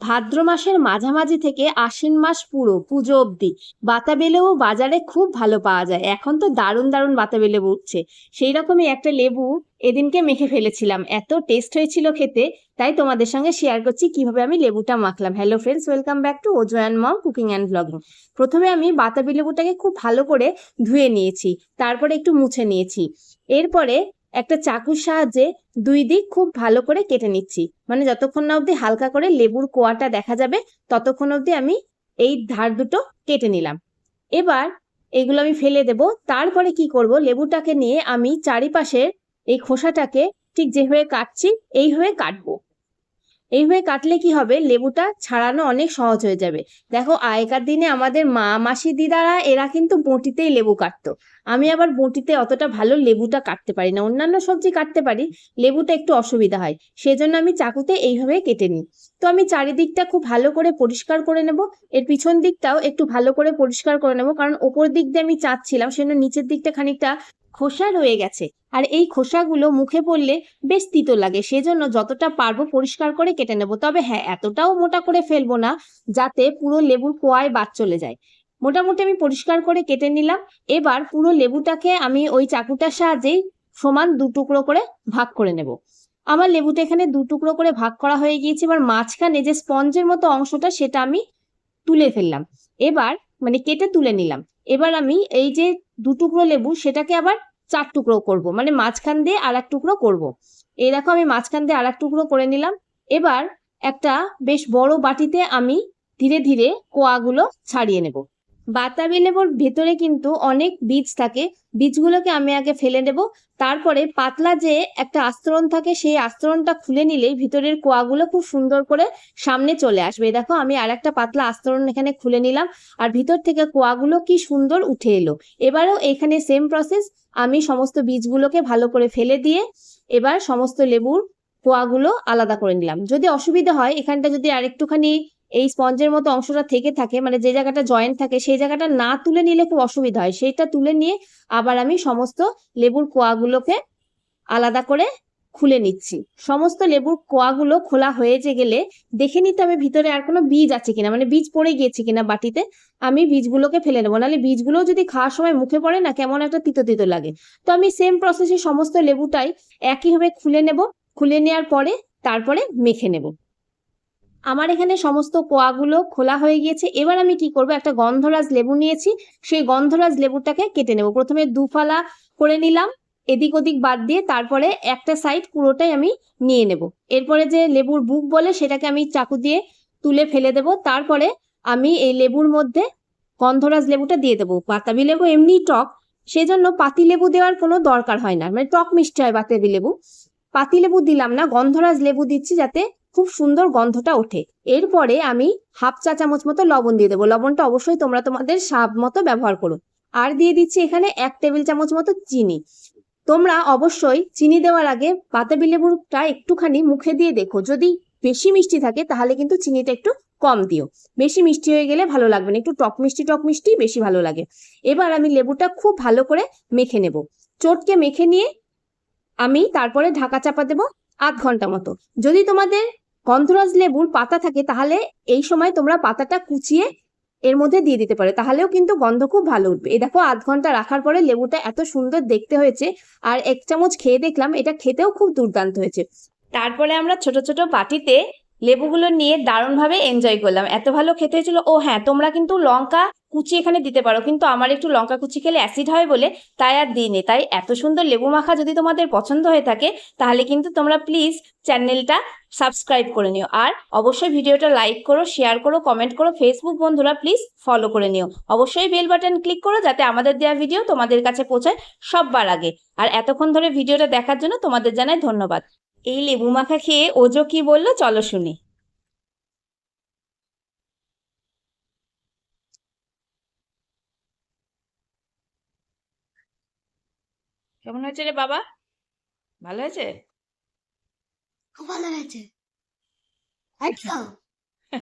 ভাদ্র মাসের মাঝামাঝি থেকে আশ্বিন মাস পুরো, পুজো অবধি। বাতাবি লেবু বাজারে খুব ভালো পাওয়া যায়। এখন তো দারুণ দারুণ বাতাবি লেবু উঠছে। সেই রকমই একটা লেবু এদিনকে মেখে ফেলেছিলাম। এত টেস্ট হয়েছিল খেতে, তাই তোমাদের সঙ্গে শেয়ার করছি কীভাবে আমি লেবুটা মাখলাম। Hello friends welcome back to Ojo and mom cooking and blogging প্রথমে আমি বাতাবি লেবুটাকে খুব ভালো করে ধুয়ে নিয়েছি, তারপরে একটু মুছে নিয়েছি। এরপরে একটা চাকুর সাহায্যে দুই দিক খুব ভালো করে কেটে নিচ্ছি। মানে যতক্ষণ না অবধি হালকা করে লেবুর কোয়াটা দেখা যাবে, ততক্ষণ অবধি আমি এই ধার দুটো কেটে নিলাম। এবার এগুলো আমি ফেলে দেব। তারপরে কি করব? লেবুটাকে নিয়ে আমি চারিপাশের এই খোসাটাকে ঠিক যেভাবে কাটছি এইভাবে কাটবো। এইভাবে কাটলে কি হবে? লেবুটা ছাড়ানো অনেক সহজ হয়ে যাবে। দেখো, আগেকার দিনে আমাদের মা, মাসি, দিদারা এরা কিন্তু বঁটিতেই লেবু কাটতো। আমি আবার বঁটিতে অতটা ভালো লেবুটা কাটতে পারি না। অন্যান্য সবজি কাটতে পারি, লেবুটা একটু অসুবিধা হয়। সেজন্য আমি চাকুতে এইভাবে কেটে নিই। তো আমি চারিদিকটা খুব ভালো করে পরিষ্কার করে নেব। এর পিছন দিকটাও একটু ভালো করে পরিষ্কার করে নেব। কারণ ওপর দিক দিয়ে আমি চাচ্ছিলাম, সেজন্য নিচের দিকটা খানিকটা খোসা রয়ে গেছে। আর এই খোসাগুলো মুখে পড়লে বেশ তিতো লাগে। সেজন্য যতটা পারব পরিষ্কার করে কেটে নেব। তবে হ্যাঁ এতটাও মোটা করে ফেলব না যাতে পুরো লেবুর কোয়ায় বাদ চলে যায়। মোটামুটি আমি পরিষ্কার করে কেটে নিলাম। এবার পুরো লেবুটাকে আমি ওই চাকুটার সাহায্যেই সমান দু টুকরো করে ভাগ করে নেব। আমার লেবুটা এখানে দু টুকরো করে ভাগ করা হয়ে গিয়েছে। এবার মাঝখানে যে স্পঞ্জের মতো অংশটা সেটা আমি তুলে ফেললাম। এবার মানে কেটে তুলে নিলাম। এবার আমি এই যে দু টুকরো লেবু, সেটাকে আবার চার টুকরো করব। মানে মাঝখান দিয়ে আর এক টুকরো করব। এই দেখো আমি মাঝখান দিয়ে আর এক টুকরো করে নিলাম। এবার একটা বেশ বড় বাটিতে আমি ধীরে ধীরে কোয়াগুলো ছাড়িয়ে নেব। বাতাবি লেবুর ভেতরে কিন্তু অনেক বীজ থাকে। বীজগুলোকে আমি আগে ফেলে নেব। তারপরে পাতলা যে একটা আস্তরণ থাকে, সেই আস্তরণটা খুলে নিলেই ভিতরের কোয়াগুলো খুব সুন্দর করে সামনে চলে আসবে। দেখো, আমি আর একটা পাতলা আস্তরণ এখানে খুলে নিলাম আর ভিতর থেকে কোয়াগুলো কি সুন্দর উঠে এলো। এবারেও এখানে সেম প্রসেস আমি সমস্ত বীজগুলোকে ভালো করে ফেলে দিয়ে এবার সমস্ত লেবুর কোয়াগুলো আলাদা করে নিলাম। যদি অসুবিধা হয়, এখানটা যদি আরেকটুখানি এই স্পঞ্জের মতো অংশটা থেকে থাকে মানে যে জায়গাটা জয়েন্ট থাকে, সেই জায়গাটা না তুলে নিলে খুব অসুবিধা হয়। সেইটা তুলে নিয়ে আবার আমি সমস্ত লেবুর কোয়াগুলোকে আলাদা করে খুলে নিচ্ছি। সমস্ত লেবুর কোয়াগুলো খোলা হয়ে যে গেলে দেখে নিতে হবে ভিতরে আর কোনো বীজ আছে কিনা মানে বীজ পড়ে গিয়েছে কিনা বাটিতে, আমি বীজগুলোকে ফেলে নেব নাহলে বীজগুলোও যদি খাওয়ার সময় মুখে পড়ে না, কেমন একটা তিতো তিতো লাগে। তো আমি সেম প্রসেসে সমস্ত লেবুটাই একইভাবে খুলে নেব। খুলে নেওয়ার পরে তারপরে মেখে নেব। আমার এখানে সমস্ত কোয়াগুলো খোলা হয়ে গিয়েছে। এবার আমি কি করব? একটা গন্ধরাজ লেবু নিয়েছি। সেই গন্ধরাজ লেবুটাকে কেটে নেব। প্রথমে দুফালা করে নিলাম, এদিক ওদিক বাদ দিয়ে তারপরে একটা সাইড পুরোটাই আমি নিয়ে নেব। এরপরে যে লেবুর বুক বলে, সেটাকে আমি চাকু দিয়ে তুলে ফেলে দেব। তারপরে আমি এই লেবুর মধ্যে গন্ধরাজ লেবুটা দিয়ে দেবো। বাতাবি লেবু এমনি টক, সেজন্য পাতি লেবু দেওয়ার কোনো দরকার হয় না। মানে টক মিষ্টি হয় বাতাবি লেবু। পাতি লেবু দিলাম না, গন্ধরাজ লেবু দিচ্ছি যাতে খুব সুন্দর গন্ধটা ওঠে। এরপরে আমি হাফ চা চামচ মতো লবণ দিয়ে দেবো। লবণটা অবশ্যই তোমরা তোমাদের স্বাদ মতো ব্যবহার করো। আর দিয়ে দিচ্ছি এখানে এক টেবিল চামচ মতো চিনি। তোমরা অবশ্যই চিনি দেওয়ার আগে বাতাবি লেবুটা একটুখানি মুখে দিয়ে দেখো। যদি বেশি মিষ্টি থাকে তাহলে কিন্তু চিনিটা একটু কম দিও। বেশি মিষ্টি হয়ে গেলে ভালো লাগবে না। একটু টক মিষ্টি টক মিষ্টি বেশি ভালো লাগে। এবার আমি লেবুটা খুব ভালো করে মেখে নেব। চটকে মেখে নিয়ে আমি তারপরে ঢাকা চাপা দেবো আধ ঘণ্টা মতো। যদি তোমাদের গন্ধরাজ লেবুর পাতা থাকে, তাহলে এই সময় তোমরা পাতাটা কুচিয়ে এর মধ্যে দিয়ে দিতে পারে। তাহলেও কিন্তু গন্ধ খুব ভালো উঠবে। এই দেখো, আধ ঘণ্টা রাখার পরে লেবুটা এত সুন্দর দেখতে হয়েছে, আর এক চামচ খেয়ে দেখলাম, এটা খেতেও খুব দুর্দান্ত হয়েছে। তারপরে আমরা ছোট ছোট বাটিতে লেবুগুলো নিয়ে দারুণভাবে এনজয় করলাম। এত ভালো খেতে হয়েছিল। ও হ্যাঁ তোমরা কিন্তু লঙ্কা কুচি এখানে দিতে পারো, কিন্তু আমার একটু লঙ্কা কুচি খেলে অ্যাসিড হয় বলে তাই আর দিইনি। তাই এত সুন্দর লেবু মাখা যদি তোমাদের পছন্দ হয়ে থাকে, তাহলে কিন্তু তোমরা প্লিজ চ্যানেলটা সাবস্ক্রাইব করে নিও। আর অবশ্যই ভিডিওটা লাইক করো শেয়ার করো কমেন্ট করো ফেসবুক বন্ধুরা প্লিজ ফলো করে নিও। অবশ্যই বেল বাটন ক্লিক করো যাতে আমাদের দেওয়া ভিডিও তোমাদের কাছে পৌঁছায় সববার আগে। আর এতক্ষণ ধরে ভিডিওটা দেখার জন্য তোমাদের জানাই ধন্যবাদ। এই লেবু মাখা খেয়ে ওজো কি বলল? চলো শুনি। কেমন হয়েছে রে বাবা? ভালো হয়েছে? খুব ভালো হয়েছে। একদম।